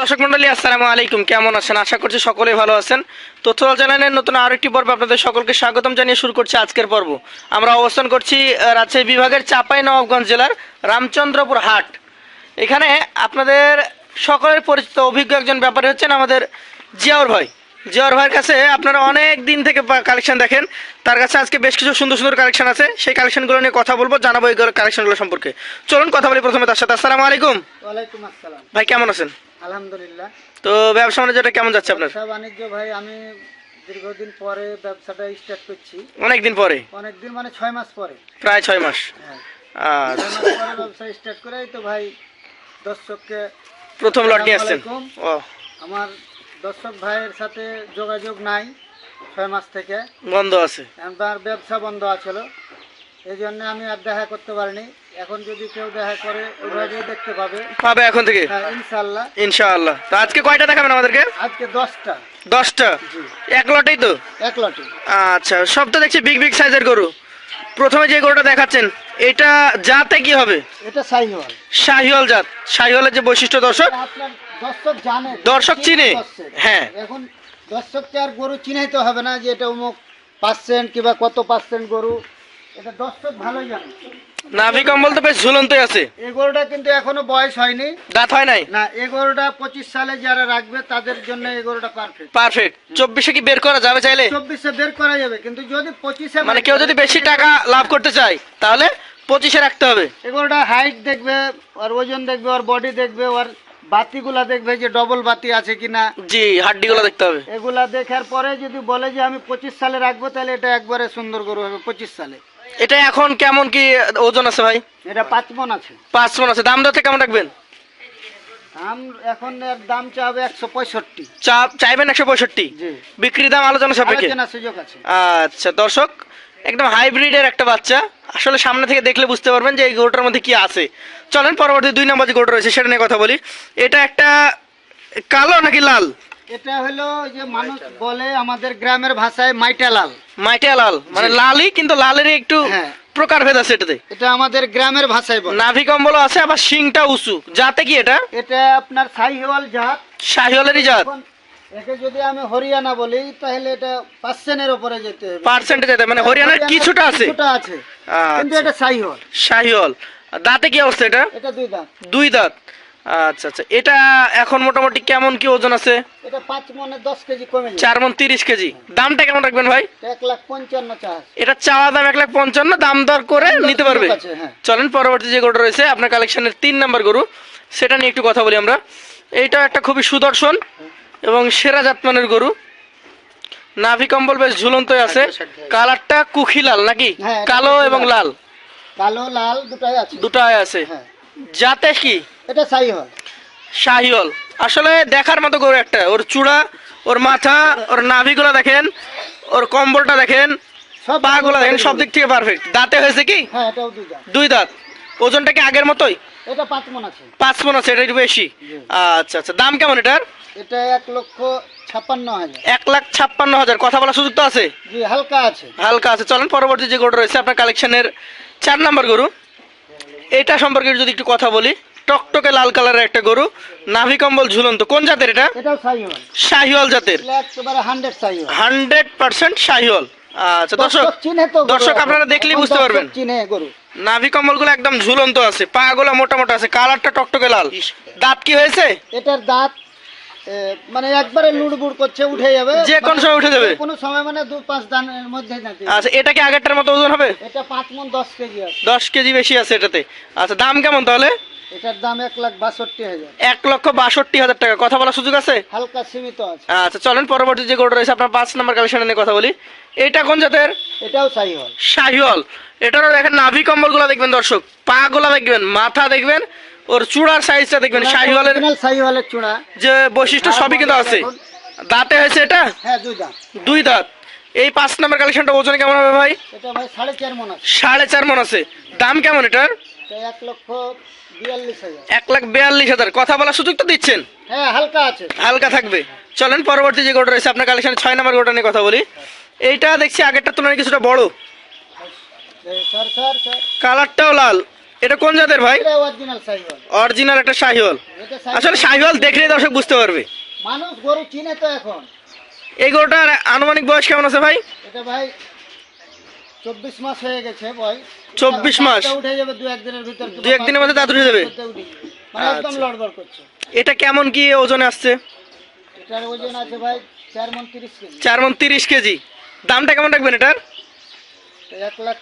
দর্শক মন্ডলী, আসসালামু আলাইকুম। কেমন আছেন? আশা করছি সকলেই ভালো আছেন। তথ্য চ্যানেলের নতুন আরেকটি পর্ব আপনাদের সকলকে স্বাগতম জানিয়ে শুরু করছি আজকের পর্ব। আমরা অবস্থান করছি রাজশাহী বিভাগের চাপাই নবাবগঞ্জ জেলার রামচন্দ্রপুর হাট। এখানে আপনাদের সকলের পরিচিত, অভিজ্ঞ একজন ব্যাপারী হচ্ছেন আমাদের জিয়াউর ভাই। জিয়াউর ভাইয়ের কাছে আপনারা অনেক দিন থেকে কালেকশন দেখেন। তার কাছে আজকে বেশ কিছু সুন্দর সুন্দর কালেকশন আছে। সেই কালেকশনগুলো নিয়ে কথা বলব জানাব এই কালেকশনগুলো সম্পর্কে। চলুন কথা বলি প্রথমে তার সাথে। আসসালামু আলাইকুম। ওয়ালাইকুম আসসালাম। ভাই কেমন আছেন? আলহামদুলিল্লাহ। তো ব্যবসা বাণিজ্যটা কেমন যাচ্ছে আপনার? ব্যবসা বাণিজ্য ভাই আমি দীর্ঘদিন পরে ব্যবসাটা স্টার্ট করছি। অনেকদিন পরে? অনেকদিন মানে ছয় মাস পরে। প্রায় ছয় মাস। হ্যাঁ। আচ্ছা। ব্যবসা স্টার্ট করে তো ভাই দর্শককে প্রথম লট নিয়ে আসছেন। ও। আমার দর্শক ভাইয়ের সাথে যোগাযোগ নাই ছয় মাস থেকে। বন্ধ আছে। আমার ব্যবসা বন্ধ আছিল। এই জন্য আমি আর দেখা করতে পারিনি। এখন যদি কেউ দেখা করে ওইভাবেই দেখতে পাবে। পাবে এখন থেকে? হ্যাঁ ইনশাল্লাহ ইনশাআল্লাহ। তো আজকে কয়টা দেখাবেন আমাদেরকে? আজকে দশটা। দশটা? এক লটেই তো? এক লটে। আচ্ছা সব তো দেখছি বিগ বিগ সাইজের গরু। প্রথমে যে গরুটা দেখাচ্ছেন এটা জাতে কি হবে? এটা সাইহল শাহিওয়াল জাত। শাহিওয়ালের যে বৈশিষ্ট্য দর্শক দর্শক জানে। দর্শক চিনে? হ্যাঁ। এখন দর্শককে আর গরু চিনাইতে হবে না যে এটা অমুক পার্সেন্ট কিংবা কত পার্সেন্ট গরু। এটা দর্শক ভালোই জানে। নাভি কম্বল তো বেশ ঝুলন্তই আছে। এই গরুটা কিন্তু এখনও বয়স হয়নি। দাঁত হয় নাই? না এই গরুটা পঁচিশ সালে যারা রাখবে তাদের জন্য এই গরুটা পারফেক্ট পারফেক্ট চব্বিশে কি বের করা যাবে চাইলে? চব্বিশে বের করা যাবে কিন্তু যদি পঁচিশে মানে কেউ যদি বেশি টাকা লাভ করতে চায় তাহলে পঁচিশে রাখতে হবে। এই গরুটা হাইট দেখবে ওর ওজন দেখবে ওর বডি দেখবে ওর বাতিগুলা দেখবে যে ডবল বাতি আছে কিনা? জি হাড্ডিগুলো দেখতে হবে। এগুলা দেখার পরে যদি বলে যে আমি পঁচিশ সালে রাখব তাহলে এটা একবারে সুন্দর গরু হবে পঁচিশ সালে। এটা এখন কেমন কি ওজন আছে ভাই? এটা পাঁচ মন আছে। পাঁচ মন আছে। দাম দরতে কেমন রাখবেন? দাম এখন এর দাম চাবে একশো পঁয়ষট্টি। চাইবেন একশো পঁয়ষট্টি? বিক্রি দাম আলোচনা সাপেক্ষে? আলোচনা সুযোগ আছে। আচ্ছা দর্শক একদম হাইব্রিডের একটা বাচ্চা। আসলে সামনে থেকে দেখলে বুঝতে পারবেন যে এই গরুটার মধ্যে কি আছে। চলেন পরবর্তী দুই নম্বর যে গরুটা রয়েছে সেটা নিয়ে কথা বলি। এটা একটা কালো নাকি লাল? এটা হলো যে মানুষ বলে আমাদের গ্রামের ভাষায় মাইটা লাল। মাইটিয়া লাল। মানে লালই কিন্তু লালেরই একটু হ্যাঁ। প্রকারভেদ আছে এটাতে। এটা আমাদের গ্রামের ভাষায় বলে। নাভি কম্বল আছে আবার শিংটা উঁচু। যাতে কি এটা? এটা আপনার সাইহেওয়াল জাত। শাহিওয়ালেরই জাত। একে যদি আমি হরিয়ানা বলি তাহলে এটা পার্সেন্টের উপরে যেতে হবে। পার্সেন্টে যেতে মানে হরিয়ানার কিছুটা আছে? কিছুটা আছে। কিন্তু আচ্ছা এটা সাইহেওয়াল শাহিওয়াল। দাঁতে কি অবস্থা এটা? এটা দুই দাঁত। আচ্ছা আচ্ছা। এটা এখন মোটামুটি কেমন কি ওজন আছে? এটা মনে দশ কেজি কমে মন তিরিশ কেজি। দামটা কেমন রাখবেন ভাই? লাখ এটা চাওয়া দাম এক লাখ পঞ্চান্ন দাম দর করে নিতে পারবে। হ্যাঁ। চলেন পরবর্তী যে গরুটা রয়েছে আপনার কালেকশনের তিন নাম্বার গরু সেটা নিয়ে একটু কথা বলি আমরা। এইটা একটা খুবই সুদর্শন। এবং সেরা জাতমানের গরু। নাভি কম্বল বেশ ঝুলন্তই আছে। কালারটা কুখি লাল নাকি? হ্যাঁ, কালো এবং লাল। কালো লাল দুটাই আছে। দুটাই আছে। হ্যাঁ। যাতে কি? এটা সাইহল শাহিওল আসলে দেখার মতো গরু একটা। ওর চূড়া ওর মাথা ওর নাভিগুলো দেখেন ওর কম্বলটা দেখেন সব পাগুলো দেখেন সব দিক থেকে পারফেক্ট দাঁতে হয়েছে কি? হ্যাঁ এটাও দুই দাঁত। ওজনটা কি আগের মতোই? এটা পাঁচ মন আছে। পাঁচ মন আছে এটা একটু বেশি। আচ্ছা আচ্ছা। দাম কেমন এটার? এটা এক লক্ষ ছাপ্পান্ন হাজার। এক লাখ ছাপ্পান্ন হাজার। কথা বলার সুযোগ তো আছে? জি হালকা আছে। হালকা আছে। চলেন পরবর্তী যে গরু রয়েছে আপনার কালেকশনের চার নাম্বার গরু। এটা সম্পর্কে যদি একটু কথা বলি টকটকে লাল কালারের একটা গরু নাভি কম্বল ঝুলন্ত। কোন জাতের এটা? শাহিওয়াল। জাতের। Hundred percent Sahiwal. আচ্ছা দর্শক দর্শক আপনারা দেখলেই বুঝতে পারবেন। নাভি একদম ঝুলন্ত আছে পা গুলো মোটা মোটা আছে কালারটা টকটকে লাল। দাঁত কি হয়েছে? এটার দাঁত মানে একবারে লুড়বুড় করছে উঠে যাবে। যে কোনো মানে সময় উঠে যাবে? কোনো সময় মানে দু পাঁচ দানের মধ্যে নাকি। আচ্ছা এটা কি আগেরটার মতো ওজন হবে? এটা পাঁচ মন দশ কেজি আছে। দশ কেজি বেশি আছে এটাতে। আচ্ছা দাম কেমন তাহলে? এটার দাম এক লাখ বাষট্টি হাজার। এক লক্ষ বাষট্টি হাজার টাকা। কথা বলার সুযোগ আছে? হালকা সীমিত আছে। আচ্ছা চলেন পরবর্তী যে গরু রয়েছে আপনার পাঁচ নাম্বার কালেকশন নিয়ে কথা বলি। এটা কোন জাতের? এটাও সাইহল। শাহিওয়াল এটারও দেখেন নাভি কম্বলগুলা দেখবেন দর্শক। পা গুলা দেখবেন মাথা দেখবেন ওর চূড়ার সাইজটা দেখবেন শাহিওয়ালের অরিজিনাল সাইহলের চূড়া। যে বৈশিষ্ট্য সবই কিন্তু আছে। দাঁতে হয়েছে এটা? হ্যাঁ দুই দাম দুই দাঁত। এই পাঁচ নাম্বার কালেকশনটা ওজন কেমন হবে ভাই? এটা ভাই সাড়ে চার মন আছে। সাড়ে চার মন আছে। দাম কেমন এটার? এটা এক লক্ষ বিয়াল্লিশ হাজার। এক লাখ বিয়াল্লিশ হাজার। কথা বলার সুযোগ তো দিচ্ছেন? হ্যাঁ হালকা আছে। হালকা থাকবে। চলেন পরবর্তী যে গোটা রয়েছে আপনার কালেকশনে ছয় নাম্বার গোটা নিয়ে কথা বলি। এইটা দেখছি আগেরটার তুলনায় কিছুটা বড়। স্যার স্যার স্যার কালারটাও লাল। এটা কোন জাতের ভাই? অরিজিনাল একটা শাহিওয়াল। আসলে শাহিওয়াল দেখলে দর্শক বুঝতে পারবে। মানুষ গরু চিনে তো এখন। এই গরুটার আনুমানিক বয়স কেমন আছে ভাই? এটা ভাই চব্বিশ মাস হয়ে গেছে ভাই 24 মাস? উঠে যাবে দু একদিনের ভিতর। দু একদিনের মধ্যে দাঁত উঠে যাবে? মানে একদম আচ্ছা। লড়বড় করছে। এটা কেমন কি ওজনে আসছে? এটার ওজন আছে ভাই চার মন তিরিশ কেজি। চার মন তিরিশ কেজি। দামটা কেমন রাখবেন এটার? এক লাখ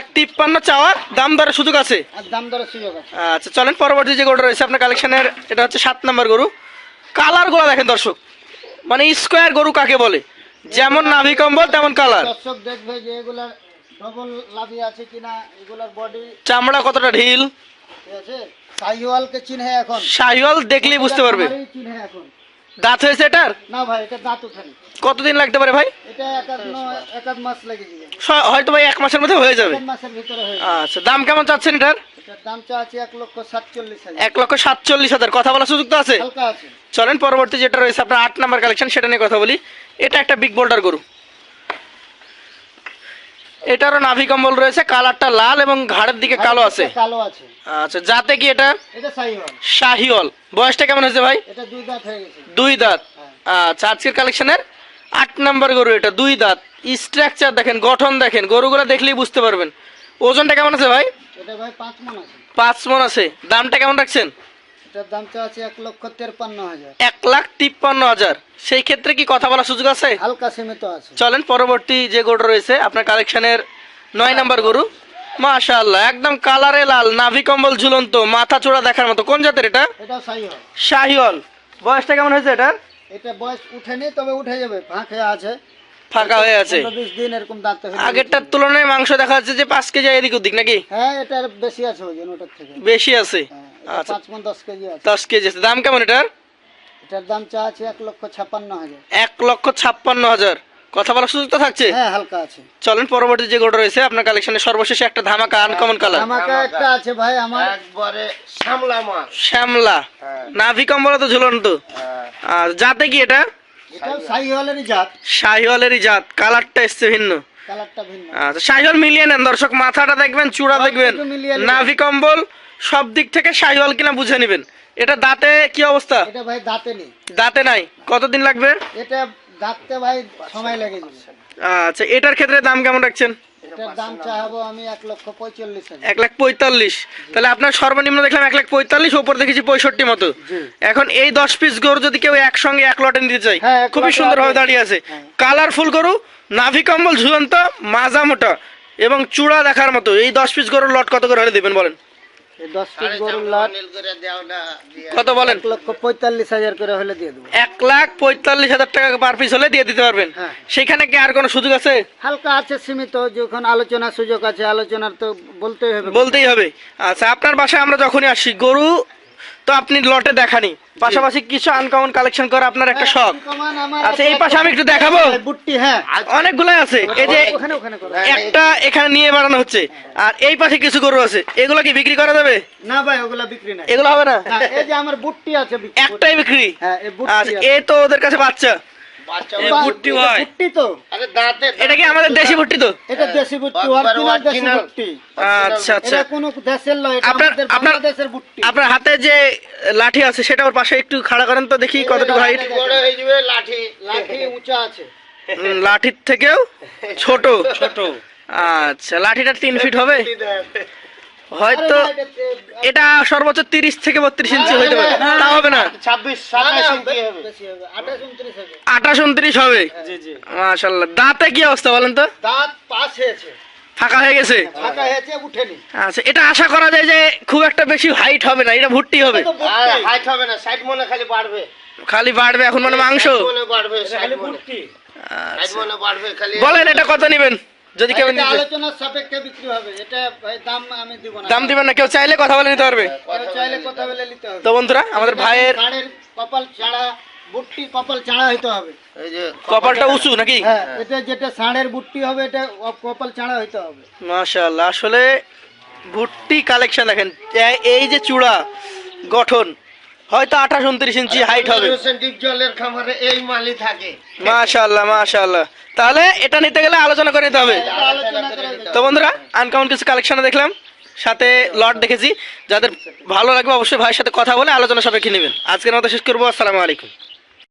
এক তিপ্পান্ন চাওয়ার দাম দরের সুযোগ আছে? আর দাম দরের সুযোগ আছে। আচ্ছা চলেন পরবর্তী যে গরুটা রয়েছে আপনার কালেকশনের এটা হচ্ছে সাত নম্বর গরু। কালারগুলো দেখেন দর্শক। মানে স্কোয়ার গরু কাকে বলে? যেমন নাভি কম্বল তেমন কালার দর্শক দেখবে যে এগুলার ডবল লাভি আছে কিনা এগুলার বডি চামড়া কতটা ঢিল? ঠিক আছে? সাইওয়ালকে চিনহে এখন। শাহিওয়াল দেখলেই বুঝতে পারবে। এখন। দাঁত হয়েছে এটার? না ভাই এটা দাঁত কতদিন লাগতে পারে ভাই? এটা একাদ মাস লেগে যাবে হয়তো ভাই এক মাসের মধ্যে হয়ে যাবে। মাসের ভিতরে হয়ে আচ্ছা দাম কেমন চাচ্ছেন এটার? দাম এক লক্ষ সাতচল্লিশ হাজার। এক লক্ষ সাতচল্লিশ হাজার। কথা বলার সুযোগ তো আছে? চলেন পরবর্তী যেটা রয়েছে আপনার আট নাম্বার কালেকশন সেটা নিয়ে কথা বলি। এটা একটা বিগ বোল্ডার গরু। এটারও নাভি কম্বল রয়েছে কালারটা লাল এবং ঘাড়ের দিকে কালো আছে। কালো আছে। আচ্ছা যাতে কি এটা? শাহিওল বয়সটা কেমন হয়েছে ভাই? এটা দুই দাঁত হয়ে গেছে। দুই দাঁত। হ্যাঁ। আচ্ছা আজকের কালেকশনের আট নাম্বার গরু এটা দুই দাঁত। স্ট্রাকচার দেখেন গঠন দেখেন গরুগুলো দেখলেই বুঝতে পারবেন। ওজনটা কেমন আছে ভাই? ভাই পাঁচ মন আছে। দামটা কেমন রাখছেন? দাম চা আছে এক লক্ষ তেরপান্ন হাজার। এক লাখ তিপ্পান্ন হাজার। সেই ক্ষেত্রে কি কথা বলার সুযোগ আছে? হালকা সীমিত আছে। চলেন পরবর্তী যে গরু রয়েছে আপনার কালেকশনের নয় নাম্বার গরু। মাশাআল্লাহ একদম কালারে লাল নাভি কম্বল ঝুলন্ত মাথা চূড়া দেখার মতো। কোন জাতের এটা? এটা শাহিওল বয়সটা কেমন হয়েছে এটার? এটা বয়স উঠেনি তবে উঠে যাবে ফাঁকে আছে। ফাঁকা হয়ে আছে? দিন এরকম দাঁত আগেরটার তুলনায় মাংস দেখা যাচ্ছে যে পাঁচ কেজি এদিক ওদিক নাকি? হ্যাঁ এটার বেশি আছে ওজন ওটার থেকে। বেশি আছে? হ্যাঁ, আচ্ছা। পাঁচ মন দশ কেজি আছে। দশ কেজি আছে। দাম কেমন এটার? এটার দাম চা আছে এক লক্ষ ছাপ্পান্ন হাজার। এক লক্ষ ছাপ্পান্ন হাজার। কথা বলার সুযোগ তো থাকছে? হ্যাঁ হালকা আছে। চলেন পরবর্তী যে গরু রয়েছে আপনার কালেকশনে সর্বশেষে একটা ধামাকা আনকমন কালার আমাকে একটা আছে ভাই আমার। একবারে সামলা মাছ শ্যামলা। হ্যাঁ। নাভি কম্বল তো ঝুলন্ত। আর জাতে কি এটা? শাহিওয়ালেরই জাত। কালারটা এসছে ভিন্ন। আচ্ছা শাহিওয়াল মিলিয়ে নেন দর্শক মাথাটা দেখবেন চূড়া দেখবেন। কিছু নাভি কম্বল সব দিক থেকে শাহিওয়াল কিনা বুঝে নেবেন। এটা দাঁতে কি অবস্থা? এটা ভাই দাঁতে নেই। দাঁতে নাই। কতদিন লাগবে? এটা দাঁততে ভাই সময় লেগে যাবে। আচ্ছা এটার ক্ষেত্রে দাম কেমন রাখছেন? এটার দাম চাহাবো আমি এক লক্ষ পঁয়তাল্লিশ এক লাখ পঁয়তাল্লিশ। তাহলে আপনার সর্বনিম্ন দেখলাম এক লাখ পঁয়তাল্লিশ ওপর দেখেছি পঁয়ষট্টি মতো। এখন এই দশ পিস গরু যদি কেউ একসঙ্গে এক লটে নিতে চাই হ্যাঁ, খুবই লটে সুন্দর ভাবে দাঁড়িয়ে আছে। হ্যাঁ। কালারফুল গরু নাভি কম্বল ঝুলন্ত মাজা মোটা এবং চূড়া দেখার মতো। এই দশ পিস গরুর লট কত করে হলে দেবেন বলেন? কত বলেন? পঁয়তাল্লিশ হাজার করে হলে দিয়ে দেবো। এক লাখ পঁয়তাল্লিশ হাজার টাকা পার পিস হলে দিয়ে দিতে পারবেন? হ্যাঁ। সেখানে কি আর কোনো সুযোগ আছে? হালকা আছে সীমিত যখন আলোচনার সুযোগ আছে আলোচনার তো বলতেই হবে। বলতেই হবে। আচ্ছা আপনার বাসায় আমরা যখনই আসি গরু তো আপনি লটে দেখানি পাশাপাশি কিছু আনকমন কালেকশন করা আপনার একটা শখ। আচ্ছা এই পাশে আমি একটু দেখাবো? বুট্টি হ্যাঁ। অনেকগুলো আছে। এই যে ওখানে ওখানে করো। একটা এখানে নিয়ে বাড়ানো হচ্ছে। আর এই পাশে কিছু গরু আছে। এগুলো কি বিক্রি করা যাবে? না ভাই ওগুলো বিক্রি না এগুলো হবে না? এই যে আমার বুটটি আছে একটাই বিক্রি? হ্যাঁ এই বুটটি আচ্ছা আছে। এ তো ওদের কাছে বাচ্চা। এটা হয়। বুটটি তো। আরে দাঁতে এটা কি আমাদের দেশি ভুট্টি তো? এটা দেশি বুটটি অরিজিনাল দেশি original। আচ্ছা আচ্ছা। এটা কোনো দেশের লয় এটা আপনার- আমাদের বাংলাদেশের বুটটি আপনার হাতে যে লাঠি আছে সেটা ওর পাশে একটু খাড়া করেন তো দেখি কতটুকু হাইট বড় হয়ে যাবে লাঠি। লাঠি উঁচা আছে। লাঠির থেকেও ছোট। ছোট। আচ্ছা লাঠিটা তিন ফিট হবে? হয়তো এটা- সর্বোচ্চ তিরিশ থেকে বত্রিশ ইঞ্চি হইতে পারে। তা হবে না। ছাব্বিশ না, সাতাশ না, ইঞ্চি হবে? বেশি হবে, 28, 29 হবে। আঠাশ উনত্রিশ হবে? মাশাল্লাহ দাঁতে কি অবস্থা বলেন তো? দাঁত পাস হয়েছে। ফাঁকা হয়ে গেছে? উঠেনি। আচ্ছা এটা আশা করা যায় যে খুব একটা বেশি হাইট হবে না এটা ভুট্টি হবে? হাইট হবে না সাইড মনে খালি বাড়বে। খালি বাড়বে এখন মানে মাংস? আচ্ছা। মনে বাড়বে খালি বলেন এটা কত নেবেন? যদি কেউ নিতে আলোচনার সাপেক্ষে বিক্রি হবে। এটা ভাই দাম আমি দিব না। দাম দিবেন না কেউ চাইলে কথা বলে নিতে পারবে। কেউ চাইলে কথা বলে নিতে হবে। তো বন্ধুরা আমাদের ভাইয়ের কপাল বুটটি কপাল চাড়া হইতে হবে। এই যে কপালটা উঁচু নাকি? হ্যাঁ এটা যেটা ষাঁড়ের বুটটি হবে এটা কপাল চাড়া হইতে হবে। মাশাআল্লাহ আসলে ভুট্টি কালেকশন দেখেন এই যে চূড়া গঠন হয়তো আঠাশ উনত্রিশ ইঞ্চি হাইট হবে। জলের খামারে এই মালই থাকে। মাশাআল্লাহ মাশাআল্লাহ। তাহলে এটা নিতে গেলে আলোচনা করে নিতে হবে। তো বন্ধুরা আনকমন কিছু কালেকশন দেখলাম। সাথে লট দেখেছি। যাদের ভালো লাগবে অবশ্যই ভাইয়ের সাথে কথা বলে আলোচনা সাপেক্ষে নেবেন। আজকের মতো শেষ করব। আসসালামু আলাইকুম।